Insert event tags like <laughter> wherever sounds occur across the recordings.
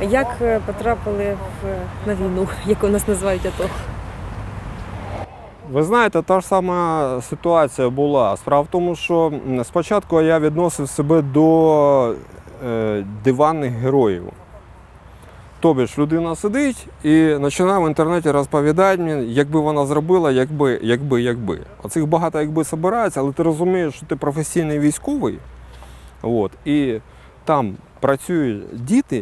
Як е, потрапили в, на війну, <laughs> яку нас називають АТО? Ви знаєте, та ж сама ситуація була. Справа в тому, що спочатку я відносив себе до е, диванних героїв. Тобі ж людина сидить і починає в інтернеті розповідати мені, якби вона зробила, якби, якби, якби. Оцих багато якби збирається, але ти розумієш, що ти професійний військовий. От, і там працюють діти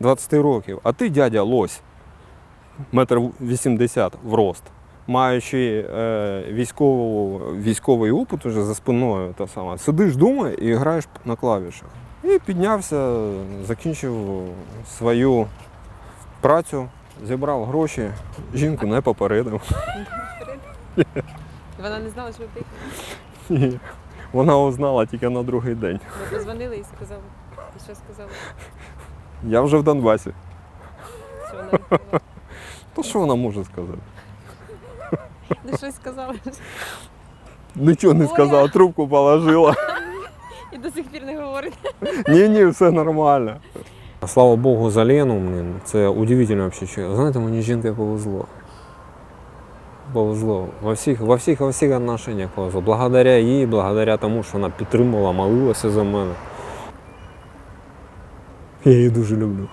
18-20 років, а ти дядя лось, метр 80 в рост маючи е, військову, військовий опит уже за спиною, та сама, сидиш вдома і граєш на клавішах. І піднявся, закінчив свою працю, зібрав гроші, жінку не попередив. Вона не знала, що ви приїхали. Ні. Вона узнала тільки на другий день. Ви позвонили і сказали. І що сказали? Я вже в Донбасі. Що вона відповіла? То що вона може сказати? Ну щось сказали. Нічого не Оля. сказала, трубку положила. І до сих пір не говорить. Ні, ні, все нормально. Слава Богу, за Лену, це удивительно взагалі. Знаєте, мені жінка повезло. Повезло. Во всіх, во всіх, во всіх отношеннях повезло. Благодаря їй, благодаря тому, що вона підтримувала, молилася за мене. Я її дуже люблю.